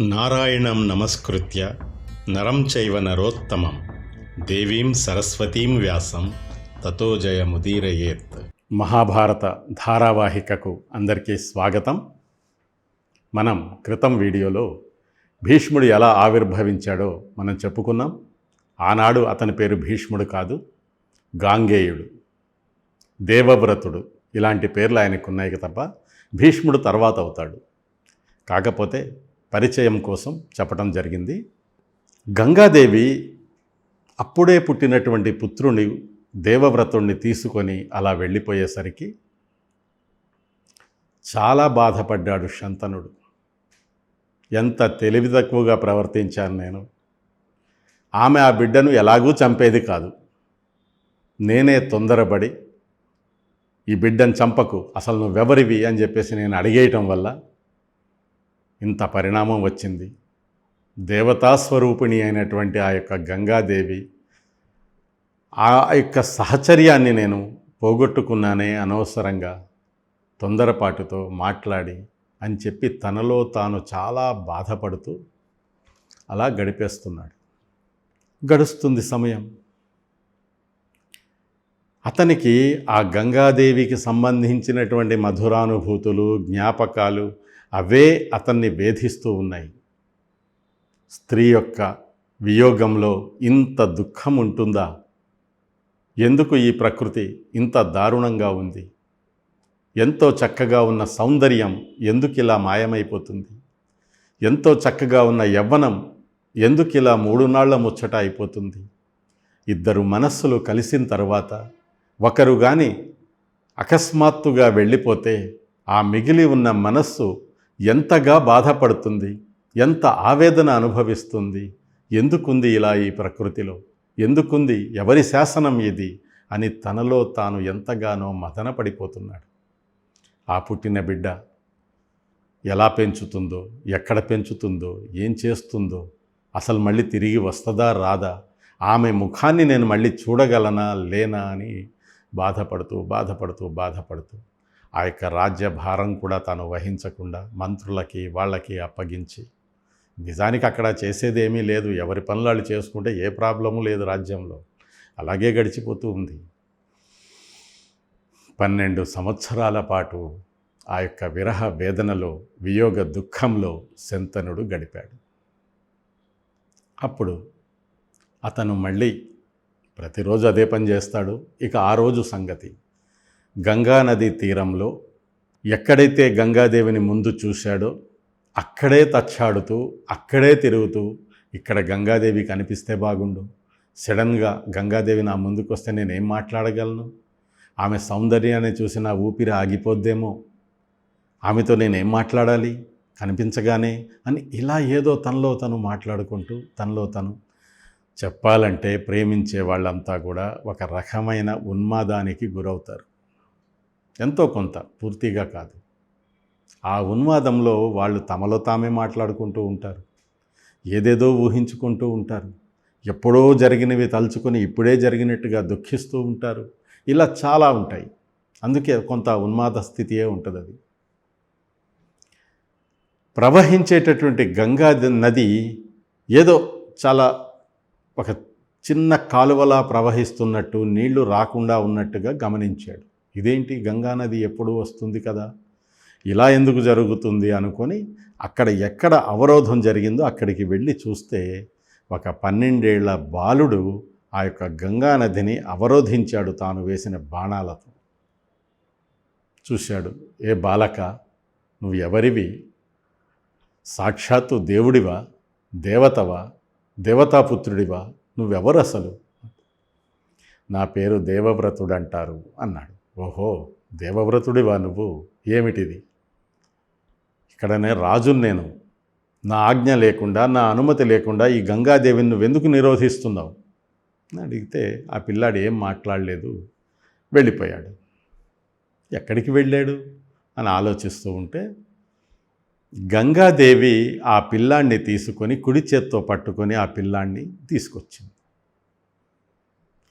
నారాయణం నమస్కృత్య నరం చైవ నరోత్తమం. దేవీం సరస్వతీం వ్యాసం. తతో జయముదీరయేత్. మహాభారత ధారావాహికకు అందరికీ స్వాగతం. మనం క్రితం వీడియోలో భీష్ముడు ఎలా ఆవిర్భవించాడో మనం చెప్పుకున్నాం. ఆనాడు అతని పేరు భీష్ముడు కాదు గాంగేయుడు. దేవవ్రతుడు. ఇలాంటి పేర్లు ఆయనకు ఉన్నాయి తప్ప భీష్ముడు తర్వాత అవుతాడు. కాకపోతే పరిచయం కోసం చెప్పడం జరిగింది. గంగాదేవి అప్పుడే పుట్టినటువంటి పుత్రుని దేవవ్రతుణ్ణి తీసుకొని అలా వెళ్ళిపోయేసరికి చాలా బాధపడ్డాడు శంతనుడు. ఎంత తెలివి తక్కువగా ప్రవర్తించాను నేను. ఆమె ఆ బిడ్డను ఎలాగూ చంపేది కాదు. నేనే తొందరపడి ఈ బిడ్డను చంపకు అసలు నువ్వెవరివి అని చెప్పేసి నేను అడిగేయటం వల్ల ఇంత పరిణామం వచ్చింది. దేవతాస్వరూపిణి అయినటువంటి ఆ యొక్క గంగాదేవి ఆ యొక్క సహచర్యాన్ని నేను పోగొట్టుకున్నానే అనవసరంగా తొందరపాటుతో మాట్లాడి అని చెప్పి తనలో తాను చాలా బాధపడుతూ అలా గడిపేస్తున్నాడు. గడుస్తుంది సమయం. అతనికి ఆ గంగాదేవికి సంబంధించినటువంటి మధురానుభూతులు జ్ఞాపకాలు అవే అతన్ని వేధిస్తూ ఉన్నాయి. స్త్రీ యొక్క వియోగంలో ఇంత దుఃఖం ఉంటుందా? ఎందుకు ఈ ప్రకృతి ఇంత దారుణంగా ఉంది? ఎంతో చక్కగా ఉన్న సౌందర్యం ఎందుకు ఇలా మాయమైపోతుంది? ఎంతో చక్కగా ఉన్న యవ్వనం ఎందుకు ఇలా మూడు నాళ్ళ ముచ్చట అయిపోతుంది? ఇద్దరు మనస్సులు కలిసిన తర్వాత ఒకరు కానీ అకస్మాత్తుగా వెళ్ళిపోతే ఆ మిగిలి ఉన్న మనస్సు ఎంతగా బాధపడుతుంది ఎంత ఆవేదన అనుభవిస్తుంది ఎందుకుంది ఇలా ఈ ప్రకృతిలో ఎందుకుంది ఎవరి శాసనం ఇది అని తనలో తాను ఎంతగానో మదన పడిపోతున్నాడు ఆ పుట్టిన బిడ్డ ఎలా పెంచుతుందో ఎక్కడ పెంచుతుందో ఏం చేస్తుందో అసలు మళ్ళీ తిరిగి వస్తుందా రాదా ఆమె ముఖాన్ని నేను మళ్ళీ చూడగలనా లేనా అని బాధపడుతూ బాధపడుతూ బాధపడుతూ. ఆ యొక్క రాజ్యభారం కూడా తాను వహించకుండా మంత్రులకి వాళ్ళకి అప్పగించి నిజానికి అక్కడ చేసేదేమీ లేదు. ఎవరి పనులు వాళ్ళు చేసుకుంటే ఏ ప్రాబ్లము లేదు రాజ్యంలో. అలాగే గడిచిపోతూ ఉంది. పన్నెండు సంవత్సరాల పాటు ఆ యొక్క విరహ వేదనలో వియోగ దుఃఖంలో శంతనుడు గడిపాడు. అప్పుడు అతను మళ్ళీ ప్రతిరోజు అదే పని చేస్తాడు. ఇక ఆ రోజు సంగతి. గంగానది తీరంలో ఎక్కడైతే గంగాదేవిని ముందు చూశాడో అక్కడే తచ్చాడుతూ అక్కడే తిరుగుతూ ఇక్కడ గంగాదేవి కనిపిస్తే బాగుండు. సడన్గా గంగాదేవి నా ముందుకు వస్తే నేనేం మాట్లాడగలను? ఆమె సౌందర్యాన్ని చూసి నా ఊపిరి ఆగిపోద్దేమో? ఆమెతో నేనేం మాట్లాడాలి? కనిపించగానే అని ఇలా ఏదో తనలో తను మాట్లాడుకుంటూ తనలో తను చెప్పాలంటే ప్రేమించే వాళ్ళంతా కూడా ఒక రకమైన ఉన్మాదానికి గురవుతారు. ఎంతో కొంత పూర్తిగా కాదు. ఆ ఉన్మాదంలో వాళ్ళు తమలో తామే మాట్లాడుకుంటూ ఉంటారు. ఏదేదో ఊహించుకుంటూ ఉంటారు. ఎప్పుడో జరిగినవి తలుచుకొని ఇప్పుడే జరిగినట్టుగా దుఃఖిస్తూ ఉంటారు. ఇలా చాలా ఉంటాయి. అందుకే కొంత ఉన్మాద స్థితియే ఉంటుంది అది ప్రవహించేటటువంటి గంగా నది ఏదో చాలా ఒక చిన్న కాలువలా ప్రవహిస్తున్నట్టు నీళ్ళు రాకుండా ఉన్నట్టుగా గమనించాడు. ఇదేంటి? గంగా నది ఎప్పుడు వస్తుంది కదా? ఇలా ఎందుకు జరుగుతుంది అనుకొని అక్కడ ఎక్కడ అవరోధం జరిగిందో అక్కడికి వెళ్ళి చూస్తే ఒక పన్నెండేళ్ళ బాలుడు ఆ యొక్క గంగా నదిని అవరోధించాడు తాను వేసిన బాణాలతో. చూశాడు ఏ బాలక నువ్వు ఎవరివి సాక్షాత్తు దేవుడివా? దేవతవా? దేవతాపుత్రుడివా? నువ్వెవరు అసలు నా పేరు దేవవ్రతుడు అంటారు అన్నాడు. ఓహో దేవవ్రతుడివా నువ్వు? ఏమిటిది? ఇక్కడనే రాజుని నేను. నా ఆజ్ఞ లేకుండా నా అనుమతి లేకుండా ఈ గంగాదేవిని నువ్వెందుకు నిరోధిస్తున్నావు? అని అడిగితే ఆ పిల్లాడు ఏం మాట్లాడలేదు. వెళ్ళిపోయాడు. ఎక్కడికి వెళ్ళాడు? అని ఆలోచిస్తూ ఉంటే గంగాదేవి ఆ పిల్లాన్ని తీసుకొని కుడి చేత్తో పట్టుకొని ఆ పిల్లాన్ని తీసుకొచ్చింది.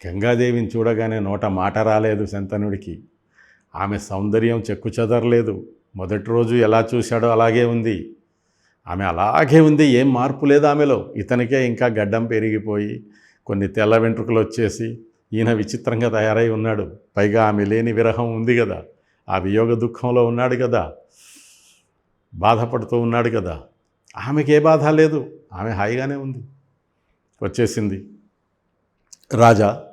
గంగాదేవిని చూడగానే నోట మాట రాలేదు శంతనుడికి. ఆమె సౌందర్యం చెక్కు చెదరలేదు. మొదటి రోజు ఎలా చూశాడో అలాగే ఉంది. ఆమె అలాగే ఉంది ఏం మార్పు లేదు ఆమెలో. ఇతనికే ఇంకా గడ్డం పెరిగిపోయి కొన్ని తెల్ల వెంట్రుకలు వచ్చేసి ఈయన విచిత్రంగా తయారై ఉన్నాడు. పైగా ఆమె లేని విరహం ఉంది కదా ఆ వియోగ దుఃఖంలో ఉన్నాడు కదా బాధపడుతూ ఉన్నాడు కదా. ఆమెకి ఏ బాధ లేదు. ఆమె హాయిగానే ఉంది. వచ్చేసింది. రాజా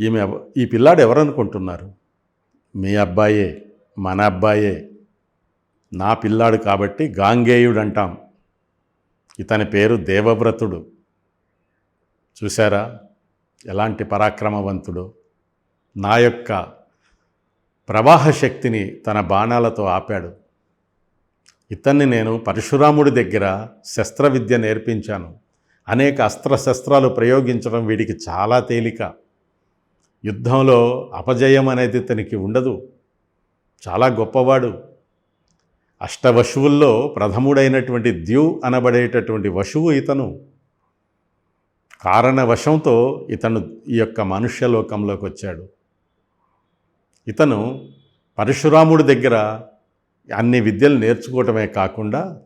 ఈమె ఈ పిల్లాడు ఎవరనుకుంటున్నారు? మీ అబ్బాయే మన అబ్బాయే. నా పిల్లాడు కాబట్టి గాంగేయుడు అంటాం ఇతని పేరు దేవవ్రతుడు. చూసారా ఎలాంటి పరాక్రమవంతుడు. నా యొక్క ప్రవాహ శక్తిని తన బాణాలతో ఆపాడు. ఇతన్ని నేను పరశురాముడి దగ్గర శస్త్ర విద్య నేర్పించాను. అనేక అస్త్రశస్త్రాలు ప్రయోగించడం వీడికి చాలా తేలిక. యుద్ధంలో అపజయం అనేది ఇతనికి ఉండదు. చాలా గొప్పవాడు. అష్టవశువుల్లో ప్రథముడైనటువంటి ద్యు అనబడేటటువంటి వశువు ఇతను. కారణవశంతో ఇతను ఈ యొక్క మనుష్యలోకంలోకి వచ్చాడు ఇతను పరశురాముడి దగ్గర అన్ని విద్యలు నేర్చుకోవటమే కాకుండా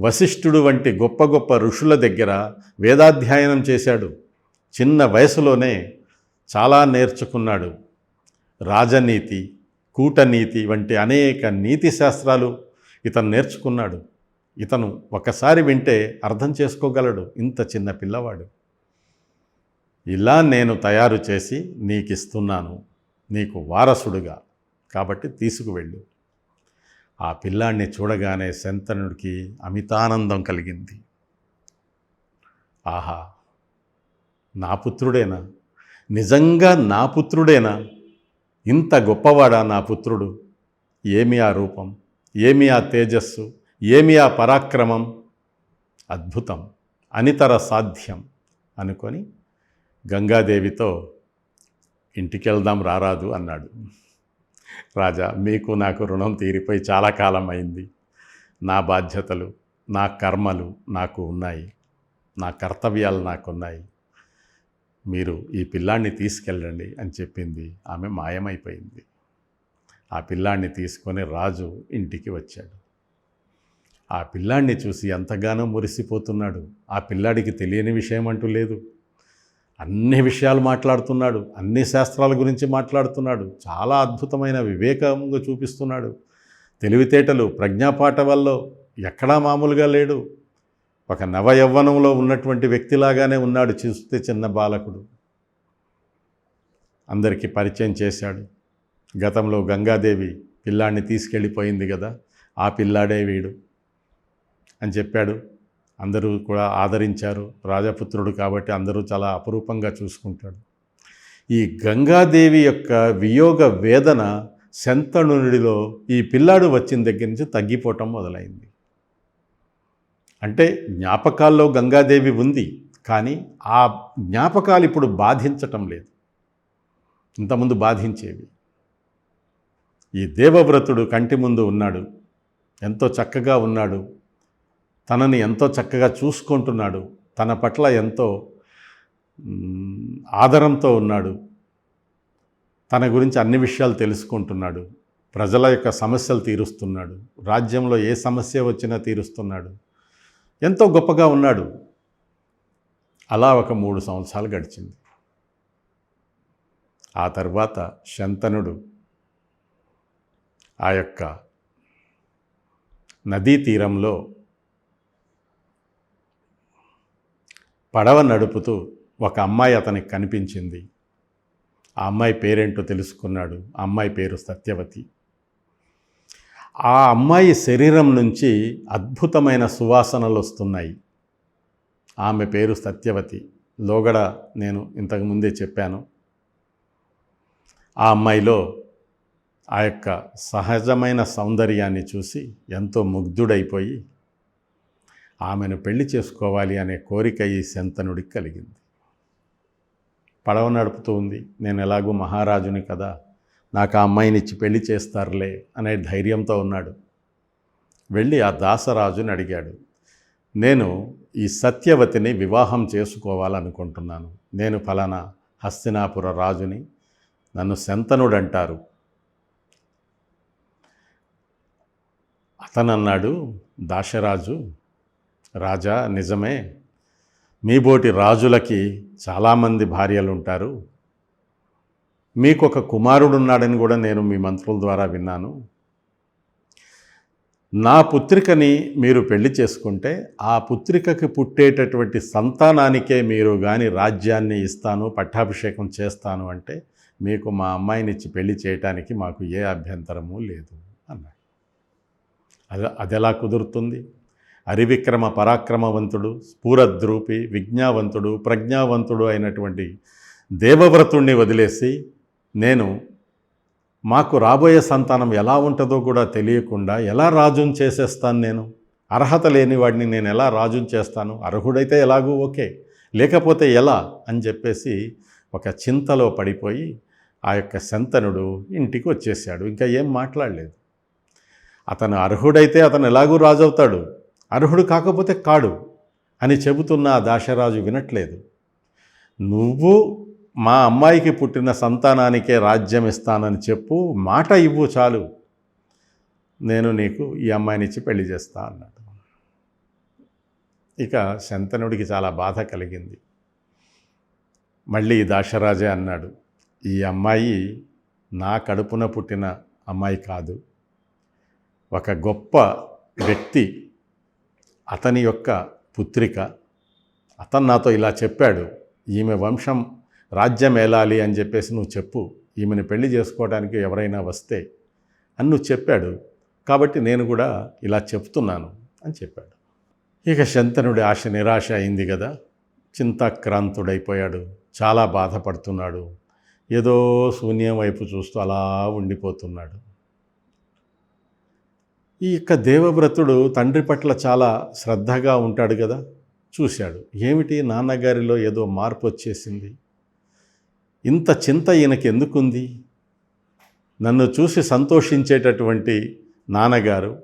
వశిష్ఠుడు వంటి గొప్ప గొప్ప ఋషుల దగ్గర వేదాధ్యయనం చేశాడు. చిన్న వయసులోనే చాలా నేర్చుకున్నాడు. రాజనీతి కూటనీతి వంటి అనేక నీతి శాస్త్రాలు ఇతను నేర్చుకున్నాడు. ఇతను ఒకసారి వింటే అర్థం చేసుకోగలడు. ఇంత చిన్న పిల్లవాడు. ఇలా నేను తయారు చేసి నీకు ఇస్తున్నాను నీకు వారసుడుగా. కాబట్టి తీసుకువెళ్ళు. ఆ పిల్లాడిని చూడగానే శంతనుడికి అమితానందం కలిగింది. ఆహా నా పుత్రుడేనా? నిజంగా నా పుత్రుడేనా? ఇంత గొప్పవాడా నా పుత్రుడు? ఏమి ఆ రూపం? ఏమి ఆ తేజస్సు? ఏమి ఆ పరాక్రమం? అద్భుతం అనితర సాధ్యం అనుకొని గంగాదేవితో ఇంటికి వెళ్దాం రారాదు అన్నాడు. రాజా మీకు నాకు రుణం తీరిపోయి చాలా కాలం అయింది నా బాధ్యతలు నా కర్మలు నాకు ఉన్నాయి. నా కర్తవ్యాలు నాకున్నాయి. మీరు ఈ పిల్లాన్ని తీసుకెళ్ళండి అని చెప్పింది. ఆమె మాయమైపోయింది. ఆ పిల్లాన్ని తీసుకొని రాజు ఇంటికి వచ్చాడు. ఆ పిల్లాన్ని చూసి ఎంతగానో మురిసిపోతున్నాడు. ఆ పిల్లాడికి తెలియని విషయం అంటూ లేదు. అన్ని విషయాలు మాట్లాడుతున్నాడు అన్ని శాస్త్రాల గురించి మాట్లాడుతున్నాడు చాలా అద్భుతమైన వివేకంగా చూపిస్తున్నాడు. తెలివితేటలు ప్రజ్ఞాపాఠవల్లో ఎక్కడా మామూలుగా లేడు. ఒక నవ యవ్వనంలో ఉన్నటువంటి వ్యక్తిలాగానే ఉన్నాడు చూస్తే చిన్న బాలకుడు. అందరికీ పరిచయం చేశాడు. గతంలో గంగాదేవి పిల్లాడిని తీసుకెళ్ళిపోయింది కదా ఆ పిల్లాడే వీడు అని చెప్పాడు. అందరూ కూడా ఆదరించారు. రాజపుత్రుడు కాబట్టి అందరూ చాలా అపురూపంగా చూసుకుంటాడు. ఈ గంగాదేవి యొక్క వియోగ వేదన శంతనుడిలో ఈ పిల్లాడు వచ్చిన దగ్గర నుంచి తగ్గిపోవటం మొదలైంది. అంటే జ్ఞాపకాల్లో గంగాదేవి ఉంది కానీ ఆ జ్ఞాపకాలు ఇప్పుడు బాధించటం లేదు. ఇంతకుముందు బాధించేవి. ఈ దేవవ్రతుడు కంటి ముందు ఉన్నాడు. ఎంతో చక్కగా ఉన్నాడు. తనని ఎంతో చక్కగా చూసుకుంటున్నాడు. తన పట్ల ఎంతో ఆదరంతో ఉన్నాడు. తన గురించి అన్ని విషయాలు తెలుసుకుంటున్నాడు. ప్రజల యొక్క సమస్యలు తీరుస్తున్నాడు. రాజ్యంలో ఏ సమస్య వచ్చినా తీరుస్తున్నాడు. ఎంతో గొప్పగా ఉన్నాడు. అలా ఒక మూడు సంవత్సరాలు గడిచింది. ఆ తర్వాత శంతనుడు ఆ యొక్క నదీ తీరంలో పడవ నడుపుతూ ఒక అమ్మాయి అతనికి కనిపించింది. ఆ అమ్మాయి పేరేంటో తెలుసుకున్నాడు. ఆ అమ్మాయి పేరు సత్యవతి. ఆ అమ్మాయి శరీరం నుంచి అద్భుతమైన సువాసనలు వస్తున్నాయి. ఆమె పేరు సత్యవతి. లోగడ నేను ఇంతకుముందే చెప్పాను. ఆ అమ్మాయిలో ఆ యొక్క సహజమైన సౌందర్యాన్ని చూసి ఎంతో ముగ్ధుడైపోయి ఆమెను పెళ్ళి చేసుకోవాలి అనే కోరిక ఈ శంతనుడికి కలిగింది. పడవ నడుపుతూ ఉంది. నేను ఎలాగూ మహారాజుని కదా. నాకు ఆ అమ్మాయిని ఇచ్చి పెళ్ళి చేస్తారులే అనే ధైర్యంతో ఉన్నాడు. వెళ్ళి ఆ దాసరాజుని అడిగాడు. నేను ఈ సత్యవతిని వివాహం చేసుకోవాలనుకుంటున్నాను. నేను ఫలానా హస్తినాపుర రాజుని నన్ను శంతనుడు అంటారు అతనన్నాడు దాశరాజు రాజా నిజమే. మీబోటి రాజులకి చాలామంది భార్యలు ఉంటారు మీకు ఒక కుమారుడు ఉన్నాడని కూడా నేను మీ మంత్రుల ద్వారా విన్నాను. నా పుత్రికని మీరు పెళ్ళి చేసుకుంటే ఆ పుత్రికకి పుట్టేటటువంటి సంతానానికే మీరు కానీ రాజ్యాన్ని ఇస్తాను పట్టాభిషేకం చేస్తాను అంటే మీకు మా అమ్మాయిని ఇచ్చి పెళ్ళి చేయటానికి మాకు ఏ అభ్యంతరము లేదు అన్నాడు. అది అదెలా కుదురుతుంది? అరివిక్రమ పరాక్రమవంతుడు స్ఫూరద్రూపి విజ్ఞావంతుడు ప్రజ్ఞావంతుడు అయినటువంటి దేవవ్రతుణ్ణి వదిలేసి నేను మాకు రాబోయే సంతానం ఎలా ఉంటుందో కూడా తెలియకుండా ఎలా రాజును చేసేస్తాను నేను? అర్హత లేని వాడిని నేను ఎలా రాజును చేస్తాను? అర్హుడైతే ఎలాగూ ఓకే. లేకపోతే ఎలా? అని చెప్పేసి ఒక చింతలో పడిపోయి ఆ యొక్క శంతనుడు ఇంటికి వచ్చేసాడు ఇంకా ఏం మాట్లాడలేదు. అతను అర్హుడైతే అతను ఎలాగూ రాజవుతాడు? అర్హుడు కాకపోతే కాడు అని చెబుతున్న ఆ దాశరాజు వినట్లేదు. నువ్వు మా అమ్మాయికి పుట్టిన సంతానానికే రాజ్యం ఇస్తానని చెప్పు మాట ఇవ్వు చాలు. నేను నీకు ఈ అమ్మాయినిచ్చి పెళ్ళి చేస్తా అన్నాడు. ఇక శంతనుడికి చాలా బాధ కలిగింది. మళ్ళీ దాశరాజే అన్నాడు ఈ అమ్మాయి నా కడుపున పుట్టిన అమ్మాయి కాదు. ఒక గొప్ప వ్యక్తి అతని యొక్క పుత్రిక. అతను నాతో ఇలా చెప్పాడు ఈమె వంశం రాజ్యం ఏలాలి అని చెప్పేసి నువ్వు చెప్పు. ఈమెను పెళ్ళి చేసుకోవడానికి ఎవరైనా వస్తే అని నువ్వు చెప్పాడు. కాబట్టి నేను కూడా ఇలా చెప్తున్నాను అని చెప్పాడు. ఇక శంతనుడి ఆశ నిరాశ అయింది కదా. చింతాక్రాంతుడైపోయాడు. చాలా బాధపడుతున్నాడు. ఏదో శూన్యం వైపు చూస్తూ అలా ఉండిపోతున్నాడు. ఈ యొక్క దేవవ్రతుడు తండ్రి పట్ల చాలా శ్రద్ధగా ఉంటాడు కదా? చూశాడు. ఏమిటి నాన్నగారిలో ఏదో మార్పు వచ్చేసింది? ఇంత చింత ఈయనకి ఎందుకుంది నన్ను చూసి సంతోషించేటటువంటి నాన్నగారు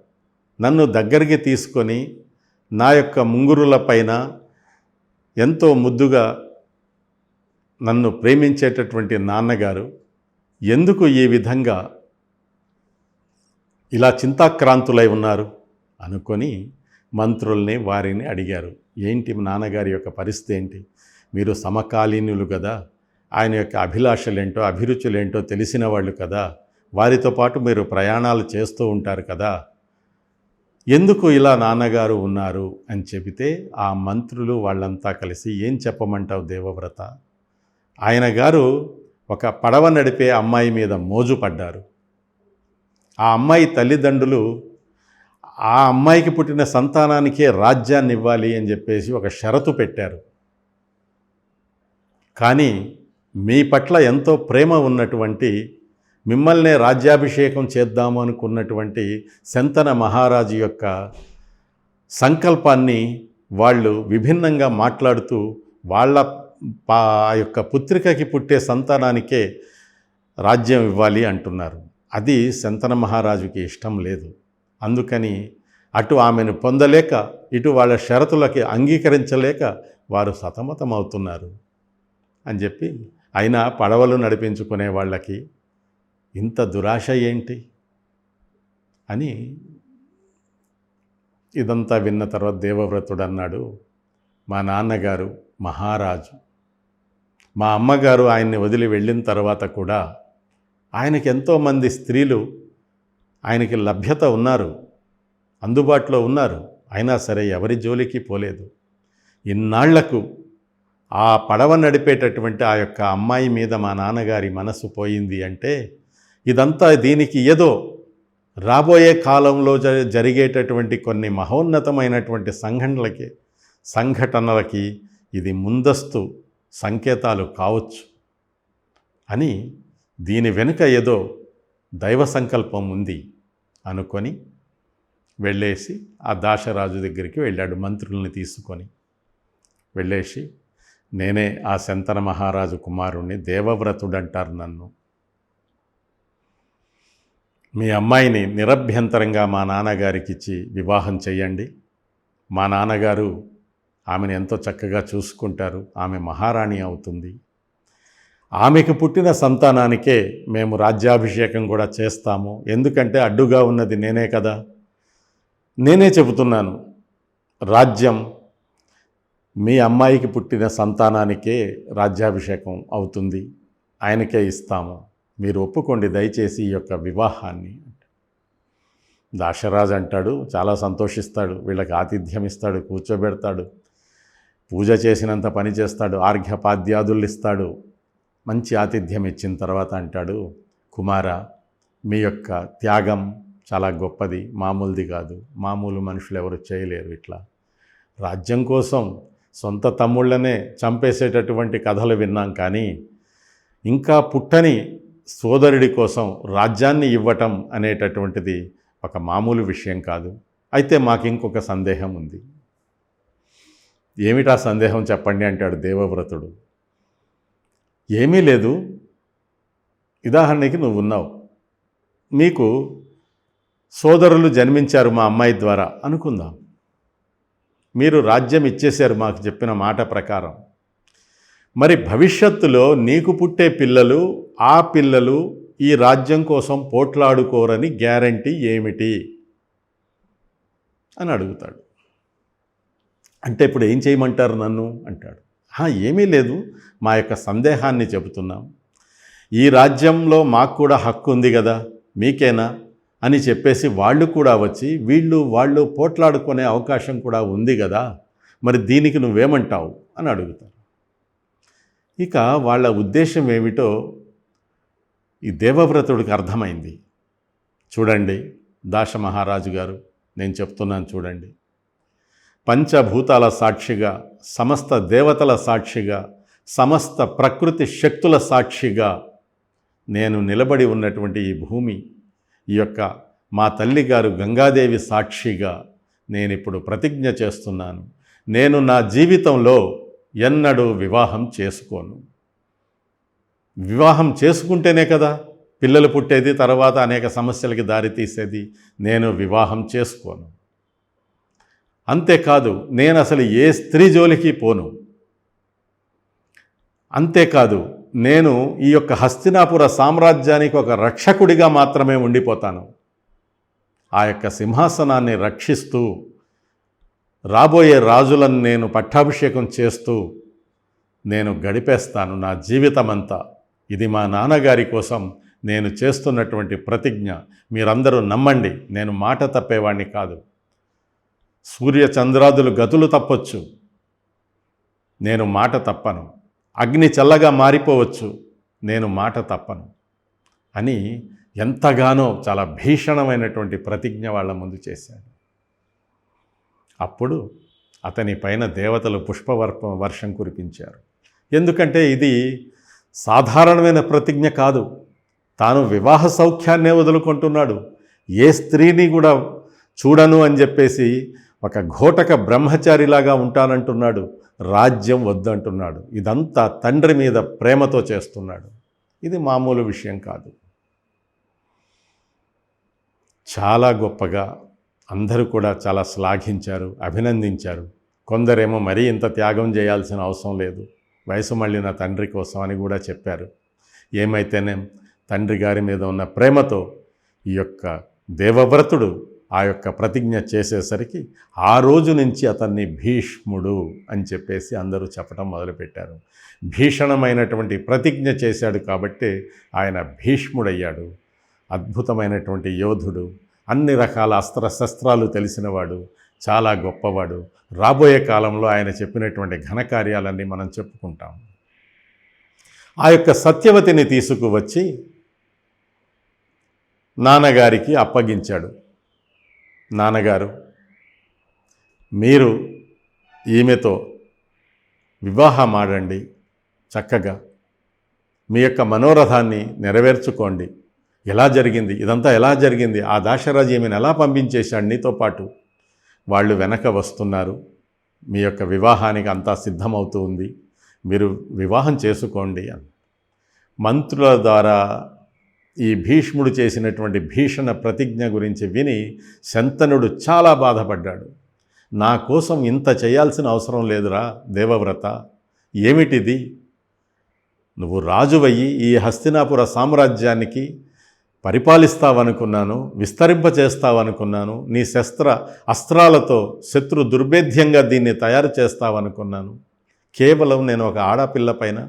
నన్ను దగ్గరికి తీసుకొని నా యొక్క ముంగురుల పైన ఎంతో ముద్దుగా నన్ను ప్రేమించేటటువంటి నాన్నగారు ఎందుకు ఈ విధంగా ఇలా చింతాక్రాంతులై ఉన్నారు అనుకొని మంత్రుల్ని వారిని అడిగారు. ఏంటి నాన్నగారి యొక్క పరిస్థితి ఏంటి? మీరు సమకాలీనులు కదా ఆయన యొక్క అభిలాషలేంటో అభిరుచులేంటో తెలిసిన వాళ్ళు కదా వారితో పాటు మీరు ప్రయాణాలు చేస్తూ ఉంటారు కదా ఎందుకు ఇలా నాన్నగారు ఉన్నారు అని చెబితే ఆ మంత్రులు వాళ్ళంతా కలిసి ఏం చెప్పమంటావు దేవవ్రత? ఆయన గారు ఒక పడవ నడిపే అమ్మాయి మీద మోజు పడ్డారు. ఆ అమ్మాయి తల్లిదండ్రులు ఆ అమ్మాయికి పుట్టిన సంతానానికే రాజ్యాన్ని ఇవ్వాలి అని చెప్పేసి ఒక షరతు పెట్టారు. కానీ మీ పట్ల ఎంతో ప్రేమ ఉన్నటువంటి మిమ్మల్నే రాజ్యాభిషేకం చేద్దాము అనుకున్నటువంటి శంతన మహారాజు యొక్క సంకల్పాన్ని వాళ్ళు విభిన్నంగా మాట్లాడుతూ వాళ్ళ పా యొక్క పుత్రికకి పుట్టే సంతానానికే రాజ్యం ఇవ్వాలి అంటున్నారు. అది శంతన మహారాజుకి ఇష్టం లేదు. అందుకని అటు ఆమెను పొందలేక ఇటు వాళ్ళ షరతులకి అంగీకరించలేక వారు సతమతమవుతున్నారు అని చెప్పి అయినా పడవలు నడిపించుకునే వాళ్ళకి ఇంత దురాశ ఏంటి? అని ఇదంతా విన్న తర్వాత దేవవ్రతుడు అన్నాడు మా నాన్నగారు మహారాజు. మా అమ్మగారు ఆయన్ని వదిలి వెళ్ళిన తర్వాత కూడా ఆయనకి ఎంతోమంది స్త్రీలు ఆయనకి లభ్యత ఉన్నారు అందుబాటులో ఉన్నారు అయినా సరే ఎవరి జోలికి పోలేదు. ఇన్నాళ్ళకు ఆ పడవ నడిపేటటువంటి ఆ యొక్క అమ్మాయి మీద మా నాన్నగారి మనసు పోయింది అంటే ఇదంతా దీనికి ఏదో రాబోయే కాలంలో జ జరిగేటటువంటి కొన్ని మహోన్నతమైనటువంటి సంఘటనలకి సంఘటనలకి ఇది ముందస్తు సంకేతాలు కావచ్చు అని దీని వెనుక ఏదో దైవ సంకల్పం ఉంది అనుకొని వెళ్ళేసి ఆ దాశరాజు దగ్గరికి వెళ్ళాడు మంత్రుల్ని తీసుకొని. వెళ్ళేసి నేనే ఆ శంతన మహారాజు కుమారుణ్ణి దేవవ్రతుడు అంటారు నన్ను. మీ అమ్మాయిని నిరభ్యంతరంగా మా నాన్నగారికి ఇచ్చి వివాహం చేయండి మా నాన్నగారు ఆమెను ఎంతో చక్కగా చూసుకుంటారు. ఆమె మహారాణి అవుతుంది. ఆమెకు పుట్టిన సంతానానికే మేము రాజ్యాభిషేకం కూడా చేస్తాము. ఎందుకంటే అడ్డుగా ఉన్నది నేనే కదా? నేనే చెబుతున్నాను. రాజ్యం మీ అమ్మాయికి పుట్టిన సంతానానికే రాజ్యాభిషేకం అవుతుంది. ఆయనకే ఇస్తాము. మీరు ఒప్పుకోండి దయచేసి ఈ యొక్క వివాహాన్ని. దాశరాజు అంటాడు చాలా సంతోషిస్తాడు వీళ్ళకి ఆతిథ్యం ఇస్తాడు కూర్చోబెడతాడు పూజ చేసినంత పని చేస్తాడు ఆర్ఘ్యపాద్యాదులు ఇస్తాడు. మంచి ఆతిథ్యం ఇచ్చిన తర్వాత అంటాడు కుమార మీ యొక్క త్యాగం చాలా గొప్పది మామూలుది కాదు. మామూలు మనుషులు ఎవరు చేయలేరు ఇట్లా. రాజ్యం కోసం సొంత తమ్ముళ్ళనే చంపేసేటటువంటి కథలు విన్నాం కానీ ఇంకా పుట్టని సోదరుడి కోసం రాజ్యాన్ని ఇవ్వటం అనేటటువంటిది ఒక మామూలు విషయం కాదు. అయితే మాకు ఇంకొక సందేహం ఉంది. ఏమిటా సందేహం చెప్పండి అంటాడు దేవవ్రతుడు. ఏమీ లేదు. ఉదాహరణకి నువ్వు ఉన్నావు. మీకు సోదరులు జన్మించారు మా అమ్మాయి ద్వారా అనుకుందాం. మీరు రాజ్యం ఇచ్చేశారు మాకు చెప్పిన మాట ప్రకారం. మరి భవిష్యత్తులో నీకు పుట్టే పిల్లలు ఆ పిల్లలు ఈ రాజ్యం కోసం పోట్లాడుకోరని గ్యారంటీ ఏమిటి? అని అడుగుతాడు. అంటే ఇప్పుడు ఏం చేయమంటారు నన్ను? అంటాడు. ఏమీ లేదు. మా యొక్క సందేహాన్ని చెబుతున్నాం. ఈ రాజ్యంలో మాకు కూడా హక్కు ఉంది కదా మీకేనా అని చెప్పేసి వాళ్ళు కూడా వచ్చి వీళ్ళు వాళ్ళు పోట్లాడుకునే అవకాశం కూడా ఉంది కదా మరి దీనికి నువ్వేమంటావు అని అడుగుతారు. ఇక వాళ్ళ ఉద్దేశం ఏమిటో ఈ దేవవ్రతుడికి అర్థమైంది. చూడండి దాశ మహారాజు గారు నేను చెప్తున్నాను చూడండి. పంచభూతాల సాక్షిగా సమస్త దేవతల సాక్షిగా సమస్త ప్రకృతి శక్తుల సాక్షిగా నేను నిలబడి ఉన్నటువంటి ఈ భూమి ఈ యొక్క మా తల్లిగారు గంగాదేవి సాక్షిగా నేను ఇప్పుడు ప్రతిజ్ఞ చేస్తున్నాను. నేను నా జీవితంలో ఎన్నడూ వివాహం చేసుకోను. వివాహం చేసుకుంటేనే కదా పిల్లలు పుట్టేది తర్వాత అనేక సమస్యలకి దారితీసేది. నేను వివాహం చేసుకోను. అంతేకాదు నేను అసలు ఏ స్త్రీ జోలికి పోను. అంతేకాదు నేను ఈ యొక్క హస్తినాపుర సామ్రాజ్యానికి ఒక రక్షకుడిగా మాత్రమే ఉండిపోతాను. ఆ యొక్క సింహాసనాన్ని రక్షిస్తూ రాబోయే రాజులను నేను పట్టాభిషేకం చేస్తూ నేను గడిపేస్తాను నా జీవితమంతా. ఇది మా నాన్నగారి కోసం నేను చేస్తున్నటువంటి ప్రతిజ్ఞ. మీరందరూ నమ్మండి నేను మాట తప్పేవాడిని కాదు. సూర్య చంద్రాదులు గతులు తప్పొచ్చు. నేను మాట తప్పను. అగ్ని చల్లగా మారిపోవచ్చు. నేను మాట తప్పను. అని ఎంతగానో చాలా భీషణమైనటువంటి ప్రతిజ్ఞ వాళ్ళ ముందు చేశాడు. అప్పుడు అతని పైన దేవతలు పుష్పవర్ప వర్షం కురిపించారు. ఎందుకంటే ఇది సాధారణమైన ప్రతిజ్ఞ కాదు. తాను వివాహ సౌఖ్యాన్నే వదులుకుంటున్నాడు. ఏ స్త్రీని కూడా చూడను అని చెప్పేసి ఒక ఘోటక బ్రహ్మచారిలాగా ఉంటానంటున్నాడు రాజ్యం వద్దంటున్నాడు. ఇదంతా తండ్రి మీద ప్రేమతో చేస్తున్నాడు. ఇది మామూలు విషయం కాదు. చాలా గొప్పగా అందరూ కూడా చాలా శ్లాఘించారు అభినందించారు. కొందరేమో మరీ ఇంత త్యాగం చేయాల్సిన అవసరం లేదు. వయసు మళ్ళిన తండ్రి కోసం అని కూడా చెప్పారు. ఏమైతేనే? తండ్రి గారి మీద ఉన్న ప్రేమతో ఈ యొక్క దేవవ్రతుడు ఆ యొక్క ప్రతిజ్ఞ చేసేసరికి ఆ రోజు నుంచి అతన్ని భీష్ముడు అని చెప్పేసి అందరూ చెప్పడం మొదలుపెట్టారు. భీషణమైనటువంటి ప్రతిజ్ఞ చేశాడు కాబట్టి ఆయన భీష్ముడయ్యాడు. అద్భుతమైనటువంటి యోధుడు అన్ని రకాల అస్త్రశస్త్రాలు తెలిసినవాడు చాలా గొప్పవాడు. రాబోయే కాలంలో ఆయన చెప్పినటువంటి ఘనకార్యాలన్నీ మనం చెప్పుకుంటాం. ఆ యొక్క సత్యవతిని తీసుకువచ్చి నాన్నగారికి అప్పగించాడు. నాన్నగారు మీరు ఈమెతో వివాహం ఆడండి చక్కగా. మీ యొక్క మనోరథాన్ని నెరవేర్చుకోండి. ఎలా జరిగింది? ఇదంతా ఎలా జరిగింది? ఆ దాశరాజు ఈమెను ఎలా పంపించేశాడు? నీతో పాటు వాళ్ళు వెనక వస్తున్నారు. మీ యొక్క వివాహానికి అంతా సిద్ధమవుతూ ఉంది. మీరు వివాహం చేసుకోండి. అని మంత్రుల ద్వారా ఈ భీష్ముడు చేసినటువంటి భీషణ ప్రతిజ్ఞ గురించి విని శంతనుడు చాలా బాధపడ్డాడు. నా కోసం ఇంత చేయాల్సిన అవసరం లేదురా దేవవ్రత. ఏమిటిది? నువ్వు రాజువయ్యి ఈ హస్తినాపుర సామ్రాజ్యానికి పరిపాలిస్తావనుకున్నాను విస్తరింపచేస్తావనుకున్నాను నీ శస్త్ర అస్త్రాలతో శత్రు దుర్భేద్యంగా దీన్ని తయారు చేస్తావనుకున్నాను. కేవలం నేను ఒక ఆడపిల్ల పైన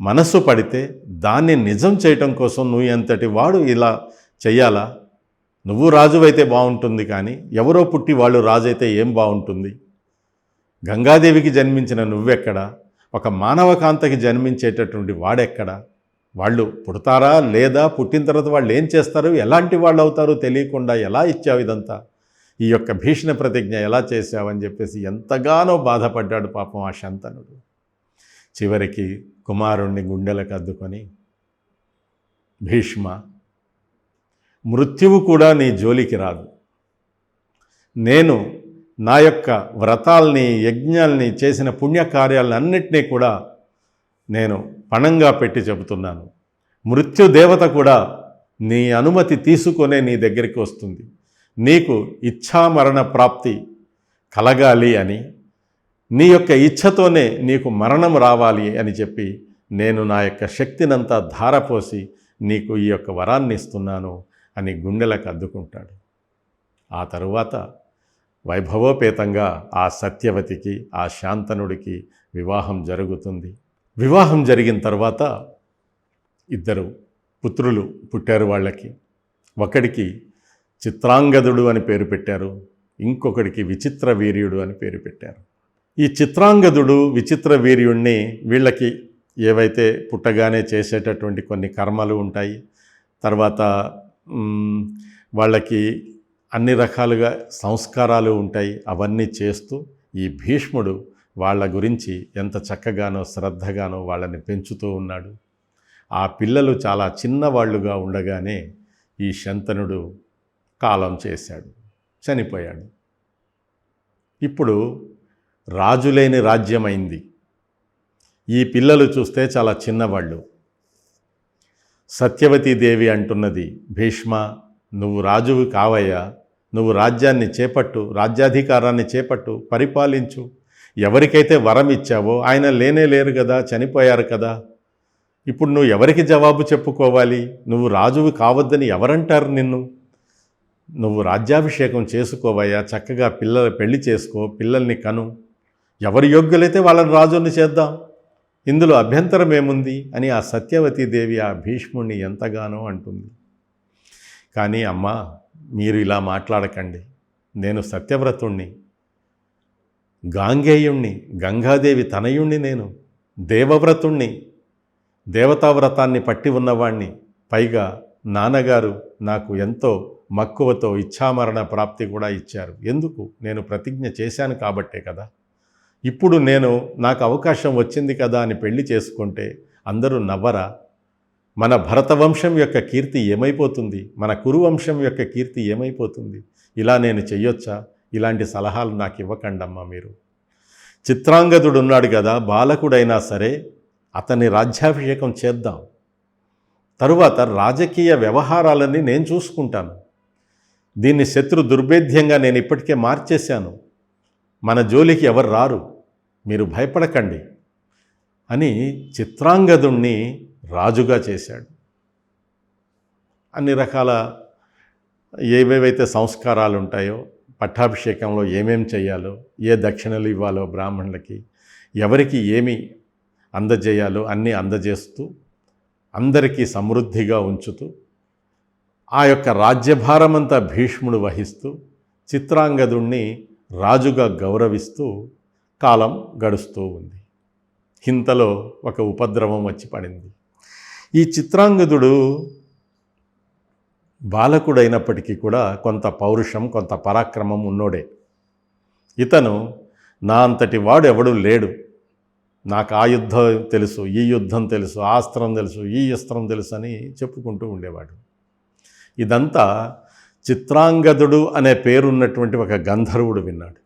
మనస్సు పడితే దాన్ని నిజం చేయటం కోసం నువ్వు ఎంతటి వాడు ఇలా చెయ్యాలా? నువ్వు రాజువైతే బాగుంటుంది కానీ ఎవరో పుట్టి వాళ్ళు రాజైతే ఏం బాగుంటుంది? గంగాదేవికి జన్మించిన నువ్వెక్కడా? ఒక మానవకాంతకి జన్మించేటటువంటి వాడెక్కడా? వాళ్ళు పుడతారా లేదా పుట్టిన తర్వాత వాళ్ళు ఏం చేస్తారు? ఎలాంటి వాళ్ళు అవుతారో? తెలియకుండా ఎలా ఇచ్చావు ఇదంతా? ఈ యొక్క భీషణ ప్రతిజ్ఞ ఎలా చేశావని చెప్పేసి ఎంతగానో బాధపడ్డాడు పాపం ఆ శంతనుడు. చివరికి కుమారుణ్ణి గుండెలకు అద్దుకొని భీష్మ మృత్యువు కూడా నీ జోలికి రాదు. నేను నా యొక్క వ్రతాల్ని యజ్ఞాల్ని చేసిన పుణ్యకార్యాలన్నింటినీ కూడా నేను పణంగా పెట్టి చెబుతున్నాను. మృత్యుదేవత కూడా నీ అనుమతి తీసుకొనే నీ దగ్గరికి వస్తుంది. నీకు ఇచ్ఛామరణ ప్రాప్తి కలగాలి అని నీ యొక్క ఇచ్ఛతోనే నీకు మరణం రావాలి అని చెప్పి నేను నా యొక్క శక్తినంతా ధారపోసి నీకు ఈ యొక్క వరాన్ని ఇస్తున్నాను అని గుండెలకు అద్దుకుంటాడు. ఆ తరువాత వైభవోపేతంగా ఆ సత్యవతికి ఆ శాంతనుడికి వివాహం జరుగుతుంది. వివాహం జరిగిన తర్వాత ఇద్దరు పుత్రులు పుట్టారు వాళ్ళకి. ఒకడికి చిత్రాంగదుడు అని పేరు పెట్టారు ఇంకొకడికి విచిత్ర వీర్యుడు అని పేరు పెట్టారు. ఈ చిత్రాంగదుడు విచిత్ర వీర్యుణ్ణి వీళ్ళకి ఏవైతే పుట్టగానే చేసేటటువంటి కొన్ని కర్మలు ఉంటాయి తర్వాత వాళ్ళకి అన్ని రకాలుగా సంస్కారాలు ఉంటాయి అవన్నీ చేస్తూ ఈ భీష్ముడు వాళ్ళ గురించి ఎంత చక్కగానో శ్రద్ధగానో వాళ్ళని పెంచుతూ ఉన్నాడు. ఆ పిల్లలు చాలా చిన్నవాళ్ళుగా ఉండగానే ఈ శంతనుడు కాలం చేశాడు చనిపోయాడు. ఇప్పుడు రాజులేని రాజ్యమైంది. ఈ పిల్లలు చూస్తే చాలా చిన్నవాళ్ళు. సత్యవతీదేవి అంటున్నది భీష్మ నువ్వు రాజువి కావయ్యా. నువ్వు రాజ్యాన్ని చేపట్టు రాజ్యాధికారాన్ని చేపట్టు పరిపాలించు. ఎవరికైతే వరం ఇచ్చావో ఆయన లేనే లేరు కదా చనిపోయారు కదా. ఇప్పుడు నువ్వు ఎవరికి జవాబు చెప్పుకోవాలి? నువ్వు రాజువు కావద్దని ఎవరంటారు నిన్ను? నువ్వు రాజ్యాభిషేకం చేసుకోవయ్యా. చక్కగా పిల్లల పెళ్ళి చేసుకో పిల్లల్ని కను. ఎవరు యోగ్యులైతే వాళ్ళని రాజుని చేద్దాం. ఇందులో అభ్యంతరం ఏముంది? అని ఆ సత్యవతీదేవి ఆ భీష్ముణ్ణి ఎంతగానో అంటుంది. కానీ అమ్మ మీరు ఇలా మాట్లాడకండి. నేను సత్యవ్రతుణ్ణి గాంగేయుణ్ణి గంగాదేవి తనయుణ్ణి నేను దేవవ్రతుణ్ణి దేవతావ్రతాన్ని పట్టి ఉన్నవాణ్ణి. పైగా నాన్నగారు నాకు ఎంతో మక్కువతో ఇచ్ఛామరణ ప్రాప్తి కూడా ఇచ్చారు. ఎందుకు? నేను ప్రతిజ్ఞ చేశాను కాబట్టే కదా. ఇప్పుడు నేను నాకు అవకాశం వచ్చింది కదా అని పెళ్ళి చేసుకుంటే అందరూ నవ్వరా? మన భరతవంశం యొక్క కీర్తి ఏమైపోతుంది? మన కురువంశం యొక్క కీర్తి ఏమైపోతుంది? ఇలా నేను చెయ్యొచ్చా? ఇలాంటి సలహాలు నాకు ఇవ్వకండమ్మా మీరు. చిత్రాంగదుడు ఉన్నాడు కదా బాలకుడైనా సరే అతన్ని రాజ్యాభిషేకం చేద్దాం. తరువాత రాజకీయ వ్యవహారాలన్నీ నేను చూసుకుంటాను. దీన్ని శత్రు దుర్భేద్యంగా నేను ఇప్పటికే మార్చేశాను. మన జోలికి ఎవరు రారు? మీరు భయపడకండి అని చిత్రాంగదుణ్ణి రాజుగా చేశాడు. అన్ని రకాల ఏవేవైతే సంస్కారాలు ఉంటాయో పట్టాభిషేకంలో ఏమేం చేయాలో ఏ దక్షిణలు ఇవ్వాలో బ్రాహ్మణులకి ఎవరికి ఏమి అందజేయాలో అన్నీ అందజేస్తూ అందరికీ సమృద్ధిగా ఉంచుతూ ఆ యొక్క రాజ్యభారమంతా భీష్ముడు వహిస్తూ చిత్రాంగదుణ్ణి రాజుగా గౌరవిస్తూ కాలం గడుస్తూ ఉంది. ఇంతలో ఒక ఉపద్రవం వచ్చి పడింది. ఈ చిత్రాంగదుడు బాలకుడైనప్పటికీ కూడా కొంత పౌరుషం కొంత పరాక్రమం ఉన్నోడే. ఇతను నా అంతటి వాడు ఎవడు లేడు. నాకు ఆ యుద్ధం తెలుసు ఈ యుద్ధం తెలుసు ఆ అస్త్రం తెలుసు ఈ అస్త్రం తెలుసు అని చెప్పుకుంటూ ఉండేవాడు. ఇదంతా చిత్రాంగదుడు అనే పేరున్నటువంటి ఒక గంధర్వుడు విన్నాడు.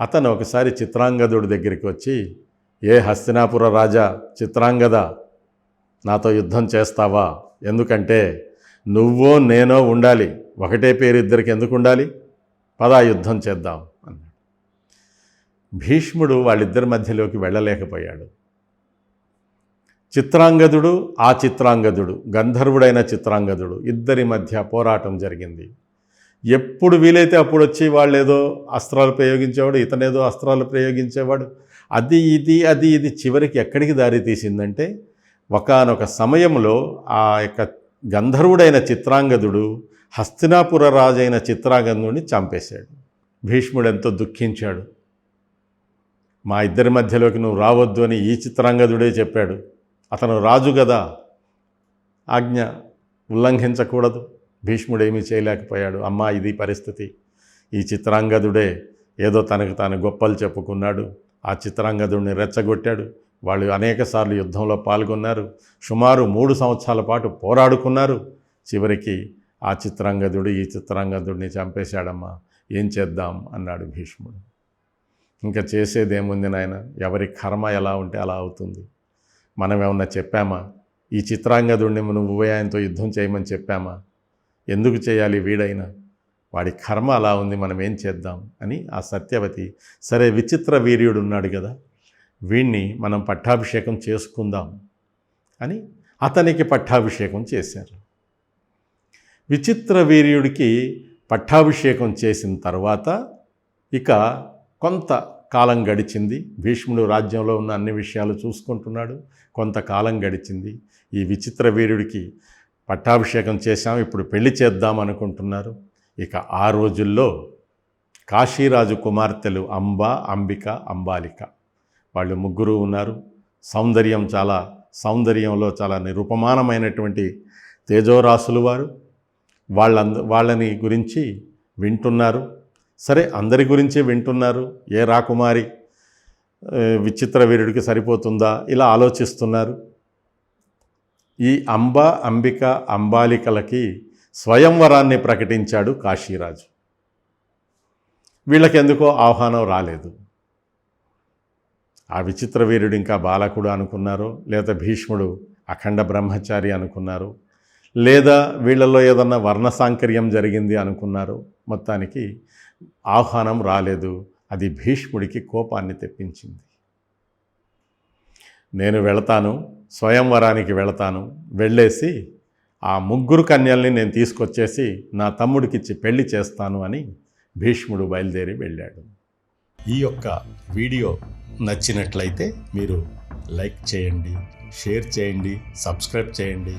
అతను ఒకసారి చిత్రాంగదుడి దగ్గరికి వచ్చి ఏ హస్తినాపుర రాజా చిత్రాంగద నాతో యుద్ధం చేస్తావా? ఎందుకంటే నువ్వో నేనో ఉండాలి. ఒకటే పేరు ఇద్దరికి ఎందుకు ఉండాలి? పదా యుద్ధం చేద్దాం అన్నాడు. భీష్ముడు వాళ్ళిద్దరి మధ్యలోకి వెళ్ళలేకపోయాడు. చిత్రాంగదుడు ఆ చిత్రాంగదుడు గంధర్వుడైన చిత్రాంగదుడు ఇద్దరి మధ్య పోరాటం జరిగింది. ఎప్పుడు వీలైతే అప్పుడు వచ్చి వాళ్ళు ఏదో అస్త్రాలు ప్రయోగించేవాడు ఇతనేదో అస్త్రాలు ప్రయోగించేవాడు. అది ఇది అది ఇది చివరికి ఎక్కడికి దారి తీసిందంటే ఒకానొక సమయంలో ఆ యొక్క గంధర్వుడైన చిత్రాంగదుడు హస్తినాపుర రాజైన చిత్రాంగదుడిని చంపేశాడు. భీష్ముడు ఎంతో దుఃఖించాడు. మా ఇద్దరి మధ్యలోకి నువ్వు రావద్దు అని ఈ చిత్రాంగదుడే చెప్పాడు. అతను రాజు కదా ఆజ్ఞ ఉల్లంఘించకూడదు. భీష్ముడేమీ చేయలేకపోయాడు. అమ్మా ఇది పరిస్థితి. ఈ చిత్రాంగదుడే ఏదో తనకు తాను గొప్పలు చెప్పుకున్నాడు. ఆ చిత్రాంగదుడిని రెచ్చగొట్టాడు. వాళ్ళు అనేకసార్లు యుద్ధంలో పాల్గొన్నారు. సుమారు మూడు సంవత్సరాల పాటు పోరాడుకున్నారు. చివరికి ఆ చిత్రాంగదుడు ఈ చిత్రాంగదుడిని చంపేశాడమ్మా. ఏం చేద్దాం? అన్నాడు భీష్ముడు. ఇంకా చేసేదేముంది నాయన? ఎవరి కర్మ ఎలా ఉంటే అలా అవుతుంది. మనం ఏమన్నా చెప్పామా? ఈ చిత్రాంగదుడిని నువ్వు ఆయనతో యుద్ధం చేయమని చెప్పామా? ఎందుకు చేయాలి వీడైనా? వాడి కర్మ అలా ఉంది మనం ఏం చేద్దాం? అని ఆ సత్యవతి సరే విచిత్ర వీర్యుడు ఉన్నాడు కదా వీణ్ణి మనం పట్టాభిషేకం చేసుకుందాం అని అతనికి పట్టాభిషేకం చేశారు. విచిత్ర వీర్యుడికి పట్టాభిషేకం చేసిన తర్వాత ఇక కొంత కాలం గడిచింది. భీష్ముడు రాజ్యంలో ఉన్న అన్ని విషయాలు చూసుకుంటున్నాడు. కొంతకాలం గడిచింది. ఈ విచిత్ర వీరుడికి పట్టాభిషేకం చేశాం ఇప్పుడు పెళ్ళి చేద్దాం అనుకుంటున్నారు. ఇక ఆ రోజుల్లో కాశీరాజు కుమార్తెలు అంబ అంబిక అంబాలిక. వాళ్ళు ముగ్గురు ఉన్నారు. సౌందర్యం చాలా సౌందర్యంలో చాలా నిరుపమానమైనటువంటి తేజోరాసులు వారు. వాళ్ళంద వాళ్ళని గురించి వింటున్నారు. సరే అందరి గురించి వింటున్నారు. ఏ రాకుమారి విచిత్ర వీరుడికి సరిపోతుందా? ఇలా ఆలోచిస్తున్నారు. ఈ అంబ అంబిక అంబాలికలకి స్వయంవరాన్ని ప్రకటించాడు కాశీరాజు. వీళ్ళకెందుకో ఆహ్వానం రాలేదు. ఆ విచిత్ర వీరుడు ఇంకా బాలకుడు అనుకున్నారు లేదా భీష్ముడు అఖండ బ్రహ్మచారి అనుకున్నారు లేదా వీళ్ళలో ఏదన్నా వర్ణ సాంకర్యం జరిగింది అనుకున్నారు మొత్తానికి ఆహ్వానం రాలేదు. అది భీష్ముడికి కోపాన్ని తెప్పించింది. నేను వెళతాను. స్వయంవరానికి వెళతాను. వెళ్ళేసి ఆ ముగ్గురు కన్యల్ని నేను తీసుకొచ్చేసి నా తమ్ముడికిచ్చి పెళ్ళి చేస్తాను అని భీష్ముడు బయలుదేరి వెళ్ళాడు. ఈ యొక్క వీడియో నచ్చినట్లయితే మీరు లైక్ చేయండి షేర్ చేయండి సబ్స్క్రైబ్ చేయండి.